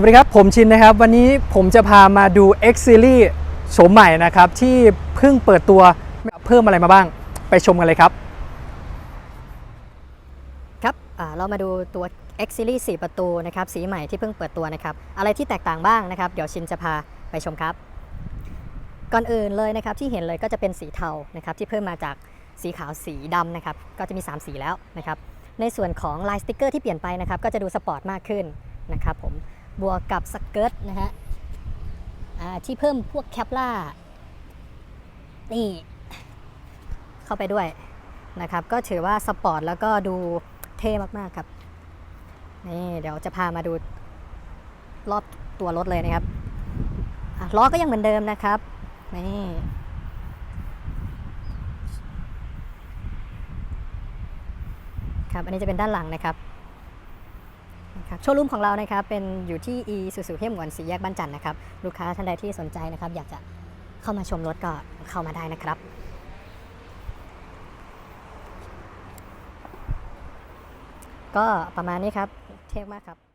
วัสดีครับ ผมชินนะครับ วันนี้ผมจะพามาดู X Series โฉมใหม่นะครับ ที่เพิ่งเปิดตัวเพิ่มอะไรมาบ้าง ไปชมกันเลยครับ ครับเรามาดูตัว X Series 4 ประตูนะครับ สีใหม่ที่เพิ่งเปิดตัวนะครับ อะไรที่แตกต่างบ้างนะครับ เดี๋ยวชินจะพาไปชมครับ ก่อนอื่นเลยนะครับที่เห็นเลยก็จะเป็นสีเทานะครับที่เพิ่มมาจากสีขาวสีดำนะครับ ก็จะมี 3 สีแล้วนะครับ ในส่วนของลายสติกเกอร์ที่เปลี่ยนไปนะครับ ก็จะดูสปอร์ตมากขึ้นนะครับผม บวกกับสเกิร์ตนะฮะที่เพิ่มพวกแคปล่า นี่ เข้าไปด้วยนะครับ ก็ถือว่าสปอร์ตแล้วก็ดูเท่มากๆครับ นี่เดี๋ยวจะพามาดูรอบตัวรถเลยนะครับล้อก็ยังเหมือนเดิมนะครับ นี่ครับ อันนี้จะเป็นด้านหลังนะครับ ครับโชว์รูมของเรานะครับเป็นอยู่ที่ e สุสุเพียมหวนสีแยกบ้านจันทร์นะครับลูกค้าท่านใดที่สนใจนะครับ อยากจะเข้ามาชมรถก็เข้ามาได้นะครับ ก็ประมาณนี้ครับ เท่มากครับ